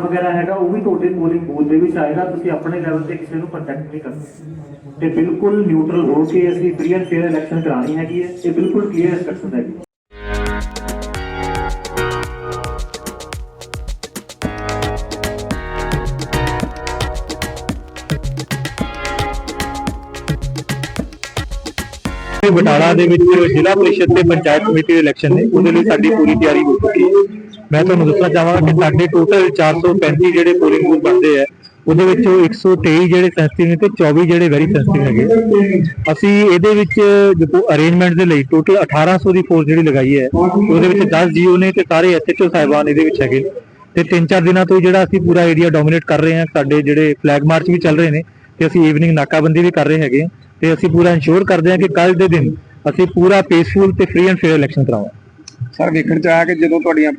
ਵਗੈਰਾ ਹੈਗਾ, ਉਹ ਵੀ ਤੁਹਾਡੇ ਪੋਲਿੰਗ ਬੂਥ ਦੇ ਵਿੱਚ ਆਏਗਾ, ਤੁਸੀਂ ਆਪਣੇ ਲੈਵਲ ਤੇ ਕਿਸੇ ਨੂੰ ਕੰਟੈਕਟ ਨਹੀਂ ਕਰਨਾ ਤੇ ਬਿਲਕੁਲ ਨਿਊਟਰਲ ਹੋ ਕੇ ਅਸੀਂ ਫ੍ਰੀ ਐਂਡ ਫੇਅਰ ਇਲੈਕਸ਼ਨ ਕਰਾਣੀ ਹੈਗੀ ਹੈ, ਇਹ ਬਿਲਕੁਲ ਕਲੀਅਰ ਇੰਸਟਰਕਸ਼ਨ ਹੈਗੀ ਇਹ ਬਟਾਲਾ ਦੇ ਵਿੱਚ ਜ਼ਿਲ੍ਹਾ ਪ੍ਰੀਸ਼ਦ ਤੇ ਪੰਚਾਇਤ ਕਮੇਟੀ ਦੇ ਇਲੈਕਸ਼ਨ ਨੇ, ਉਹਦੇ ਲਈ ਸਾਡੀ ਪੂਰੀ ਤਿਆਰੀ ਹੋ ਚੁੱਕੀ ਹੈ। ਮੈਂ ਤੁਹਾਨੂੰ ਦੱਸਣਾ ਚਾਹਾਂਗਾ ਕਿ ਸਾਡੇ ਟੋਟਲ 435 ਜਿਹੜੇ ਪੋਲਿੰਗ ਬੂਥ ਬਣਦੇ ਆ, ਉਹਦੇ ਵਿੱਚੋਂ 123 ਜਿਹੜੇ ਸੈਂਸਿਟਿਵ ਨੇ ਤੇ 24 ਜਿਹੜੇ ਵੈਰੀ ਸੈਂਸਿਟਿਵ ਹੈਗੇ ਅਸੀਂ ਇਹਦੇ ਵਿੱਚ ਜੋ ਅਰੇਂਜਮੈਂਟ ਦੇ ਲਈ ਟੋਟਲ 1800 ਦੀ ਫੋਰਸ ਜਿਹੜੀ ਲਗਾਈ ਹੈ, ਉਹਦੇ ਵਿੱਚ 10 ਜੀਓ ਨੇ ਤੇ ਸਾਰੇ ਐਸਐਚਓ ਸਾਹਿਬਾਨ ਇਹਦੇ ਵਿੱਚ ਹੈਗੇ ਤੇ 3-4 ਦਿਨਾਂ ਤੋਂ ਜਿਹੜਾ ਅਸੀਂ ਪੂਰਾ ਏਰੀਆ ਡੋਮੀਨੇਟ ਕਰ ਰਹੇ ਹਾਂ, ਸਾਡੇ ਜਿਹੜੇ ਫਲੈਗ ਮਾਰਚ ਵੀ ਚੱਲ ਰਹੇ ਨੇ ਤੇ ਅਸੀਂ ਈਵਨਿੰਗ ਨਾਕਾਬੰਦੀ ਵੀ ਕਰ ਰਹੇ ਹੈਗੇ ਤੇ ਅਸੀਂ ਪੂਰਾ ਇਨਸ਼ੋਰ ਕਰਦੇ ਹਾਂ ਕਿ ਕੱਲ ਦੇ ਦਿਨ ਅਸੀਂ ਪੂਰਾ ਪੀਸਫੁਲ ਤੇ ਫ੍ਰੀ ਐਂਡ ਫੇਅਰ ਇਲੈਕਸ਼ਨ ਕਰਾਵਾਂਗੇ ਸਰ ਵੇਖਣ ਚ ਆਇਆ ਕਿ ਜਦੋਂ ਤੁਹਾਡੀਆਂ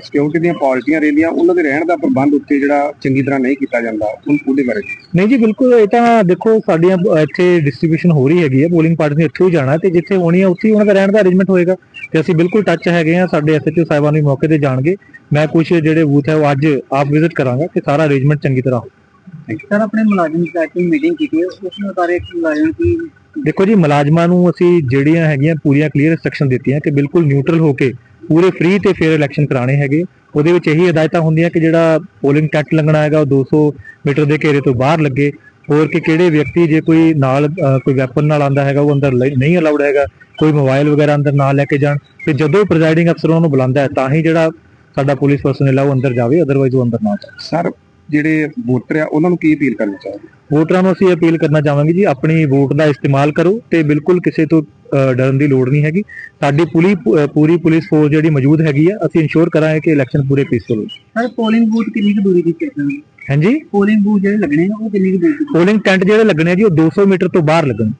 ਸਿਕਿਉਰਿਟੀ ਦੀਆਂ ਪਾਲਿਸੀਆਂ ਰਹਿੰਦੀਆਂ ਉਹਨਾਂ ਦੇ ਰਹਿਣ ਦਾ ਪ੍ਰਬੰਧ ਉੱਤੇ ਜਿਹੜਾ ਚੰਗੀ ਤਰ੍ਹਾਂ ਨਹੀਂ ਕੀਤਾ ਜਾਂਦਾ ਉਹ- ਉਹਦੇ ਬਾਰੇ। ਨਹੀਂ ਜੀ ਬਿਲਕੁਲ ਇਹ ਤਾਂ ਦੇਖੋ ਸਾਡੀਆਂ ਇੱਥੇ ਡਿਸਟ੍ਰੀਬਿਊਸ਼ਨ ਹੋ ਰਹੀ ਹੈਗੀ ਹੈ ਪੋਲਿੰਗ ਪਾਰਟੀ ਨੇ ਇੱਥੋਂ ਹੀ ਜਾਣਾ ਤੇ ਜਿੱਥੇ ਹੋਣੀ ਹੈ ਉੱਥੇ ਹੀ ਉਹਨਾਂ ਦਾ ਰਹਿਣ ਦਾ ਅਰੇਂਜਮੈਂਟ ਹੋਏਗਾ ਤੇ ਅਸੀਂ ਬਿਲਕੁਲ ਟੱਚ ਹੈਗੇ ਆ ਸਾਡੇ ਐਸਐਚਓ ਸਾਹਿਬਾਨ ਵੀ ਮੌਕੇ ਤੇ ਜਾਣਗੇ ਮੈਂ ਕੁਝ ਜਿਹੜੇ ਬੂਥ ਹੈ ਉਹ ਅੱਜ ਆਪ ਵਿਜ਼ਿਟ ਕਰਾਂਗਾ ਕਿ ਸਾਰਾ ਅਰੇਂਜਮੈਂਟ ਚੰਗੀ ਤਰ੍ਹਾਂ ਹੋ ਸਰ ਆਪਣੇ ਮੁਲਾਜ਼ਮ ਦੀ ਮੀਟਿੰਗ ਕੀਤੀ ਹੈ ਉਸ ਨੂੰ ਬਾਰੇ ਮੁਲਾਜ਼ਮ ਕੀ ਦੇਖੋ ਜੀ ਮੁਲਾਜ਼ਮਾਂ ਨੂੰ ਅਸੀਂ ਜਿਹੜੀਆਂ ਹੈਗੀਆਂ ਪੂਰੀਆਂ ਕਲੀਅਰ ਇਨਸਟਰਕਸ਼ਨ ਦਿੱਤੀਆਂ ਕਿ ਬਿਲਕੁਲ ਨਿਊਟਰਲ ਹੋ ਕੇ ਪੂਰੇ ਫ੍ਰੀ ਤੇ ਫੇਅਰ ਇਲੈਕਸ਼ਨ ਕਰਾਣੇ ਹੈਗੇ। ਉਹਦੇ ਵਿੱਚ ਇਹੀ ਹਦਾਇਤਾਂ ਹੁੰਦੀਆਂ ਕਿ ਜਿਹੜਾ ਪੋਲਿੰਗ ਟੈਟ ਲੱਗਣਾ ਹੈਗਾ ਉਹ 200 ਮੀਟਰ ਦੇ ਘੇਰੇ ਤੋਂ ਬਾਹਰ ਲੱਗੇ। ਹੋਰ ਕਿ ਕਿਹੜੇ ਵਿਅਕਤੀ ਜੇ ਕੋਈ ਨਾਲ ਕੋਈ ਵੈਪਨ ਨਾਲ ਆਂਦਾ ਹੈਗਾ ਉਹ ਅੰਦਰ ਨਹੀਂ ਅਲਾਉਡ ਹੈਗਾ ਕੋਈ ਮੋਬਾਈਲ ਵਗੈਰਾ ਅੰਦਰ ਨਾ ਲੈ ਕੇ ਜਾਣ। ਤੇ ਜਦੋਂ ਪ੍ਰੈਜ਼ਾਈਡਿੰਗ ਅਫਸਰ ਉਹਨੂੰ ਬੁਲਾਉਂਦਾ ਹੈ ਤਾਂ ਹੀ ਜਿਹੜਾ ਸਾਡਾ ਪੁਲਿਸ ਪਰਸਨਲ ਆ ਉਹ ਅੰਦਰ ਜਾਵੇ ਅਦਰਵਾਈਜ਼ ਉਹ ਅੰਦਰ ਨਾ ਜਾਵੇ। ਸਰ ਜਿਹੜੇ ਵੋਟਰ ਆ ਉਹਨਾਂ ਨੂੰ ਕੀ ਅਪੀਲ ਕਰਨੀ ਚਾਹੀਦੀ ਵੋਟਰਾਂ ਨੂੰ ਅਸੀਂ ਅਪੀਲ ਕਰਨਾ ਚਾਹਾਂਗੇ ਜੀ ਆਪਣੀ ਵੋਟ ਦਾ ਇਸਤੇਮਾਲ ਕਰੋ ਤੇ ਬਿਲਕੁਲ ਕਿਸੇ ਤੋਂ ਡਰਨ ਦੀ ਲੋੜ ਨਹੀਂ ਹੈਗੀ। ਸਾਡੀ ਪੂਰੀ ਪੂਰੀ ਪੁਲਿਸ ਫੋਰਸ ਜਿਹੜੀ ਮੌਜੂਦ ਹੈਗੀ ਆ ਅਸੀਂ ਇਨਸ਼ੋਰ ਕਰਾਂਗੇ ਕਿ ਇਲੈਕਸ਼ਨ ਪੂਰੇ ਪੀਸਫੁਲ ਹੋ ਸਰ ਪੋਲਿੰਗ ਬੂਥ ਕਿੰਨੀ ਕੁ ਦੂਰੀ ਤੇ ਚੱਲਣਗੇ ਹਾਂਜੀ? ਪੋਲਿੰਗ ਬੂਥ ਜਿਹੜੇ ਲੱਗਣੇ ਨੇ ਉਹ ਕਿੰਨੀ ਕੁ ਦੂਰੀ ਪੋਲਿੰਗ ਟੈਂਟ ਜਿਹੜੇ ਲੱਗਣੇ ਆ ਜੀ ਉਹ 200 ਮੀਟਰ ਤੋਂ ਬਾਹਰ ਲੱਗਣ।